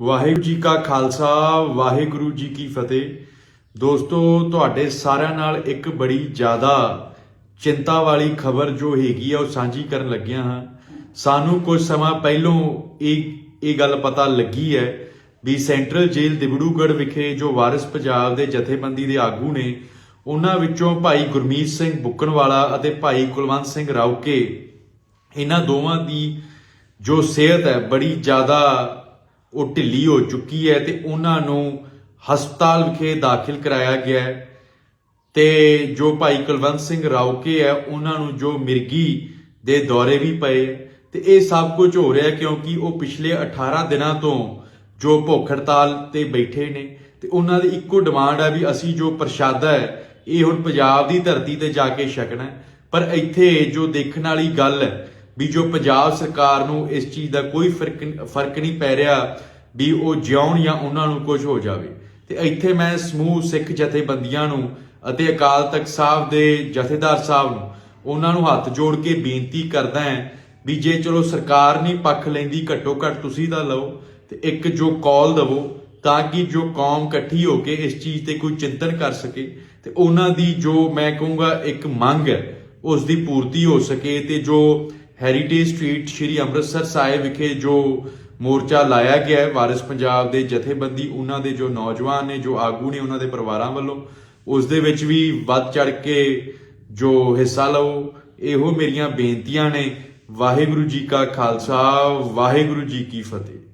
ਵਾਹਿਗੁਰੂ ਜੀ ਕਾ ਖਾਲਸਾ, ਵਾਹਿਗੁਰੂ ਜੀ ਕੀ ਫਤਿਹ। ਦੋਸਤੋ, ਤੁਹਾਡੇ ਸਾਰਿਆਂ ਨਾਲ ਇੱਕ ਬੜੀ ਜ਼ਿਆਦਾ ਚਿੰਤਾ ਵਾਲੀ ਖਬਰ ਜੋ ਹੈਗੀ ਆ, ਉਹ ਸਾਂਝੀ ਕਰਨ ਲੱਗਿਆ ਹਾਂ। ਸਾਨੂੰ ਕੁਝ ਸਮਾਂ ਪਹਿਲੋਂ ਇਹ ਇਹ ਗੱਲ ਪਤਾ ਲੱਗੀ ਹੈ ਵੀ ਸੈਂਟਰਲ ਜੇਲ੍ਹ ਦਿਬੜੂਗੜ੍ਹ ਵਿਖੇ ਜੋ ਵਾਰਿਸ ਪੰਜਾਬ ਦੇ ਜਥੇਬੰਦੀ ਦੇ ਆਗੂ ਨੇ, ਉਹਨਾਂ ਵਿੱਚੋਂ ਭਾਈ ਗੁਰਮੀਤ ਸਿੰਘ ਬੁੱਕਣਵਾਲਾ ਅਤੇ ਭਾਈ ਕੁਲਵੰਤ ਸਿੰਘ ਰਾਉਕੇ ਇਹਨਾਂ ਦੋਵਾਂ ਦੀ ਜੋ ਸਿਹਤ ਹੈ, ਬੜੀ ਜ਼ਿਆਦਾ ਉਹ ਢਿੱਲੀ ਹੋ ਚੁੱਕੀ ਹੈ ਤੇ ਉਹਨਾਂ ਨੂੰ ਹਸਪਤਾਲ ਵਿਖੇ ਦਾਖਲ ਕਰਾਇਆ ਗਿਆ ਹੈ। ਤੇ ਜੋ ਭਾਈ ਕੁਲਵੰਤ ਸਿੰਘ ਰਾਉਕੇ ਹੈ, ਉਹਨਾਂ ਨੂੰ ਜੋ ਮਿਰਗੀ ਦੇ ਦੌਰੇ ਵੀ ਪਏ। ਹੈ ਤੇ ਇਹ ਸਭ ਕੁਝ ਹੋ ਰਿਹਾ ਕਿਉਂਕਿ ਉਹ ਪਿਛਲੇ 18 ਦਿਨਾਂ ਤੋਂ ਜੋ ਭੁੱਖ ਹੜਤਾਲ ਤੇ ਬੈਠੇ ਨੇ ਤੇ ਉਹਨਾਂ ਦੀ ਇੱਕੋ ਡਿਮਾਂਡ ਹੈ ਵੀ ਅਸੀਂ ਜੋ ਪ੍ਰਸ਼ਾਦਾ ਹੈ, ਇਹ ਹੁਣ ਪੰਜਾਬ ਦੀ ਧਰਤੀ ਤੇ ਜਾ ਕੇ ਛਕਣਾ ਪਰ ਇੱਥੇ ਜੋ ਦੇਖਣ ਵਾਲੀ ਗੱਲ ਹੈ ਵੀ ਜੋ ਪੰਜਾਬ ਸਰਕਾਰ ਨੂੰ ਇਸ ਚੀਜ਼ ਦਾ ਕੋਈ ਫ਼ਰਕ ਫ਼ਰਕ ਨਹੀਂ ਪੈ ਰਿਹਾ ਵੀ ਉਹ ਜਿਉਣ ਜਾਂ ਉਹਨਾਂ ਨੂੰ ਕੁਝ ਹੋ ਜਾਵੇ। ਤੇ ਇੱਥੇ ਮੈਂ ਸਮੂਹ ਸਿੱਖ ਜਥੇਬੰਦੀਆਂ ਨੂੰ ਅਤੇ ਅਕਾਲ ਤਖਤ ਸਾਹਿਬ ਦੇ ਜਥੇਦਾਰ ਸਾਹਿਬ ਨੂੰ ਉਹਨਾਂ ਨੂੰ ਹੱਥ ਜੋੜ ਕੇ ਬੇਨਤੀ ਕਰਦਾ ਹਾਂ ਵੀ ਜੇ ਚਲੋ ਸਰਕਾਰ ਨਹੀਂ ਪੱਖ ਲੈਂਦੀ ਘੱਟੋ ਘੱਟ ਤੁਸੀਂ ਤਾਂ ਲਓ ਤੇ ਇੱਕ ਜੋ ਕਾਲ ਦਵੋ ਤਾਂ ਕਿ ਜੋ ਕੌਮ ਇਕੱਠੀ ਹੋ ਕੇ ਇਸ ਚੀਜ਼ ਤੇ ਕੋਈ ਚਿੰਤਨ ਕਰ ਸਕੇ ਤੇ ਉਹਨਾਂ ਦੀ ਜੋ ਮੈਂ ਕਹੂੰਗਾ ਇੱਕ ਮੰਗ ਹੈ, ਉਸ ਦੀ ਪੂਰਤੀ ਹੋ ਸਕੇ ਤੇ ਜੋ ਹੈਰੀਟੇਜ ਸਟਰੀਟ ਸ਼੍ਰੀ ਅੰਮ੍ਰਿਤਸਰ ਸਾਹਿਬ ਵਿਖੇ ਜੋ ਮੋਰਚਾ ਲਾਇਆ ਗਿਆ ਹੈ, ਵਾਰਿਸ ਪੰਜਾਬ ਦੇ ਜਥੇਬੰਦੀ, ਉਹਨਾਂ ਦੇ ਜੋ ਨੌਜਵਾਨ ਨੇ, ਜੋ ਆਗੂ ਨੇ ਉਹਨਾਂ ਦੇ ਪਰਿਵਾਰਾਂ ਵੱਲੋਂ, ਉਸ ਦੇ ਵਿੱਚ ਵੀ ਵੱਧ ਚੜ ਕੇ ਜੋ ਹਿੱਸਾ ਲਓ, ਇਹੋ ਮੇਰੀਆਂ ਬੇਨਤੀਆਂ ਨੇ। ਵਾਹਿਗੁਰੂ ਜੀ ਕਾ ਖਾਲਸਾ, ਵਾਹਿਗੁਰੂ ਜੀ ਕੀ ਫਤਿਹ।